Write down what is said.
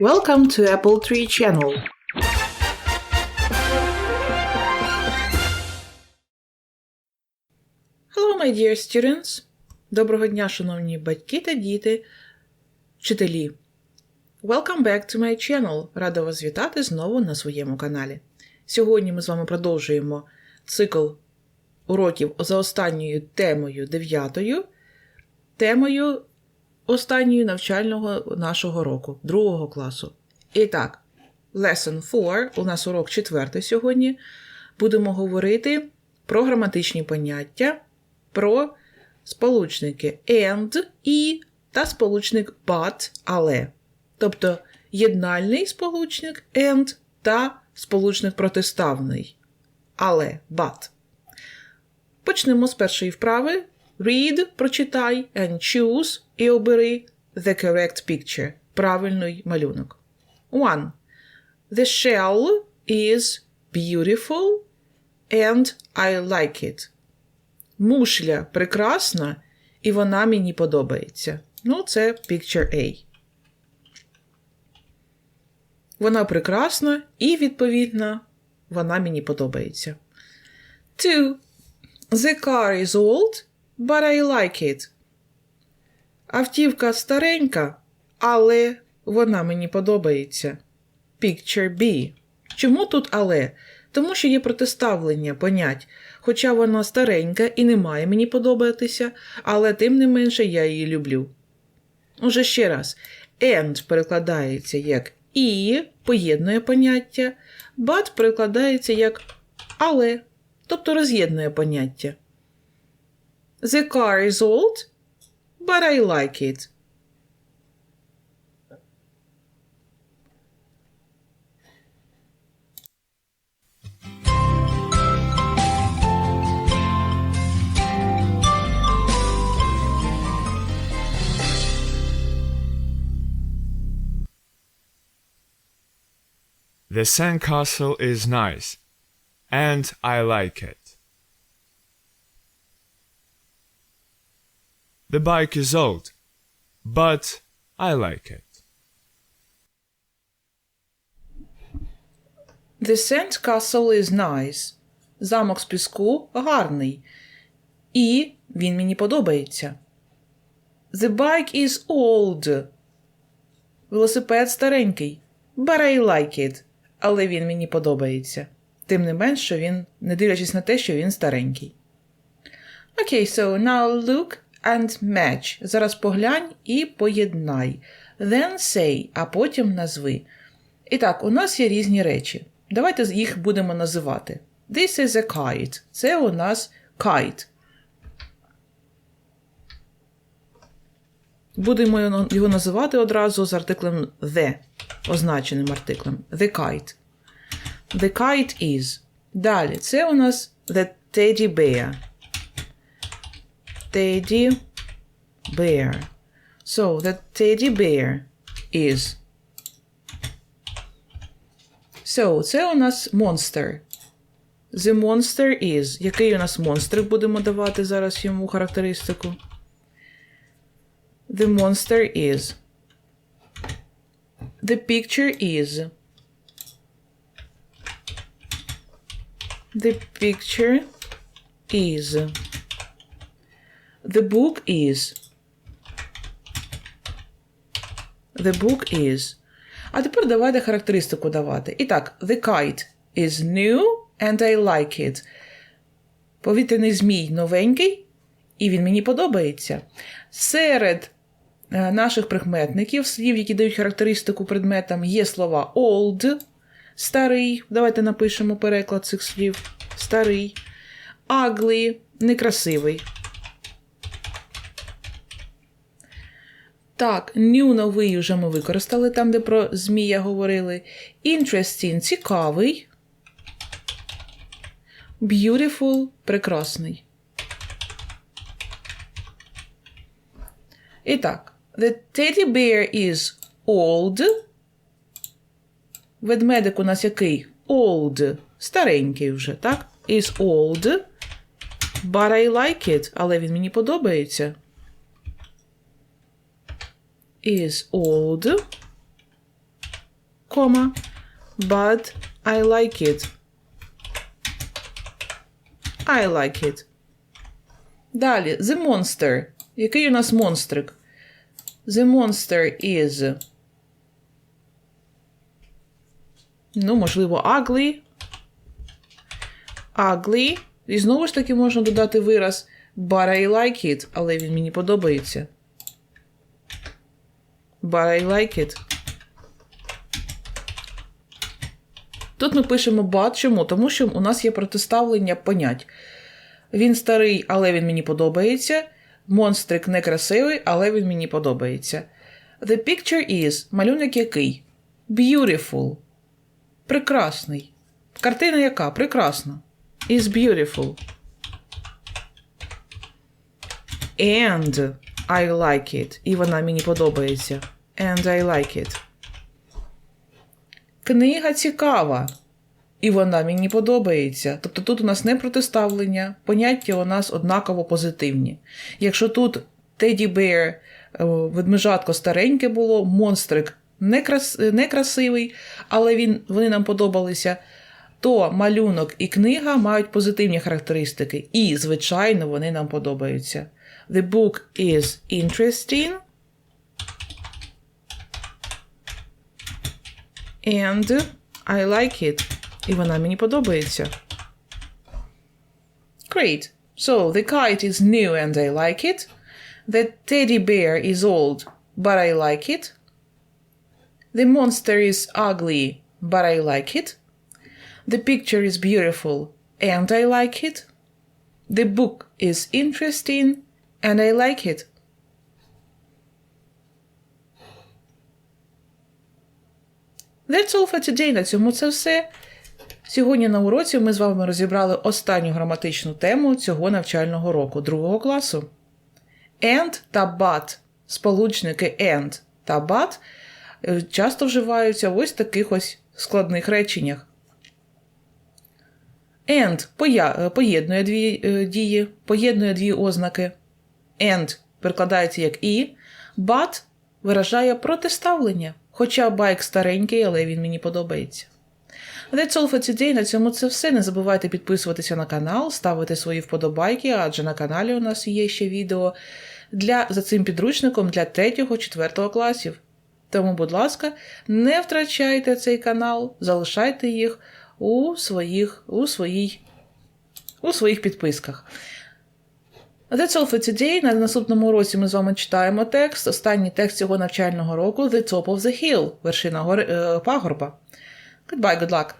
Welcome to Apple Tree Channel. Hello, my dear students. Доброго дня, шановні батьки та діти, вчителі. Welcome back to my channel. Рада вас вітати знову на своєму каналі. Сьогодні ми з вами продовжуємо цикл уроків за останньою темою дев'ятою, темою останньої навчального нашого року, другого класу. І так, Lesson 4, у нас урок четвертий сьогодні. Будемо говорити про граматичні поняття, про сполучники and, і та сполучник but, але. Тобто єднальний сполучник and та сполучник протиставний. Але but. Почнемо з першої вправи. Read, прочитай, and choose і обери the correct picture. Правильний малюнок. One. The shell is beautiful and I like it. Мушля прекрасна, і вона мені подобається. Ну, це picture A. Вона прекрасна і, відповідно, вона мені подобається. Two. The car is old, but I like it. Автівка старенька, але вона мені подобається. Picture B. Чому тут але? Тому що є протиставлення понять, хоча вона старенька і не має мені подобатися, але тим не менше я її люблю. Уже ще раз, and перекладається як і, поєднує поняття, but перекладається як але, тобто роз'єднує поняття. The car is old, but I like it. The sandcastle is nice, and I like it. The bike is old, but I like it. The sand castle is nice. Замок з піску гарний. І він мені подобається. The bike is old. Велосипед старенький. But I like it. Але він мені подобається. Тим не менш, що він, не дивлячись на те, що він старенький. Okay, so now look and match. Зараз поглянь і поєднай. Then say, а потім назви. І так, у нас є різні речі. Давайте їх будемо називати. This is a kite. Це у нас kite. Будемо його називати одразу з артиклем the, означеним артиклем. The kite. The kite is. Далі. Це у нас the teddy bear. Teddy bear. So, the teddy bear is. So, це у нас monster. The monster is. Який у нас монстр будемо давати зараз йому характеристику? The monster is. The picture is. The picture is. The book is. The book is. А тепер давайте характеристику давати. І так, the kite is new and I like it. Повітряний змій новенький, і він мені подобається. Серед е, наших прикметників, слів, які дають характеристику предметам, є слова old, старий. Давайте напишемо переклад цих слів. Старий, ugly, некрасивий. Так, new новий вже ми використали там, де про змія говорили. Interesting цікавий. Beautiful прекрасний. І так, the teddy bear is old. Ведмедик у нас який? Old. Старенький вже, так? Is old. But I like it. Але він мені подобається. Is old. comma, but I like it. I like it. Далі, the monster. Який у нас монстрик? The monster is. Ну, можливо, ugly. Ugly. І знову ж таки можна додати вираз but I like it, але він мені подобається. But I like it. Тут ми пишемо but. Чому? Тому що у нас є протиставлення понять. Він старий, але він мені подобається. Монстрик некрасивий, але він мені подобається. The picture is малюнок який? Beautiful. Прекрасний. Картина яка? Прекрасна. Is beautiful. And I like it. І вона мені подобається. And I like it. Книга цікава. І вона мені подобається. Тобто тут у нас не протиставлення, поняття у нас однаково позитивні. Якщо тут Теді Беар, ведмежатко стареньке було, монстрик некрас, некрасивий, але він, вони нам подобалися, то малюнок і книга мають позитивні характеристики. І, звичайно, вони нам подобаються. The book is interesting. And I like it. І вона мені подобається. Great. So the kite is new and I like it. The teddy bear is old, but I like it. The monster is ugly, but I like it. The picture is beautiful, and I like it. The book is interesting, and I like it. That's all for today. На цьому це все. Сьогодні на уроці ми з вами розібрали останню граматичну тему цього навчального року, другого класу. And та but, сполучники and та but е, часто вживаються в ось таких ось складних реченнях. And е, поєднує дві е, дії, поєднує дві ознаки. And перекладається як і, but виражає протиставлення. Хоча байк старенький, але він мені подобається. That's all for today. На цьому це все. Не забувайте підписуватися на канал, ставити свої вподобайки, адже на каналі у нас є ще відео для, за цим підручником для 3-4 класів. Тому, будь ласка, не втрачайте цей канал, залишайте їх у своїх, у своїй, у своїх підписках. That's all for today. На наступному році ми з вами читаємо текст. Останній текст цього навчального року The Top of the Hill, вершина гори, е, пагорба. Goodbye, good luck.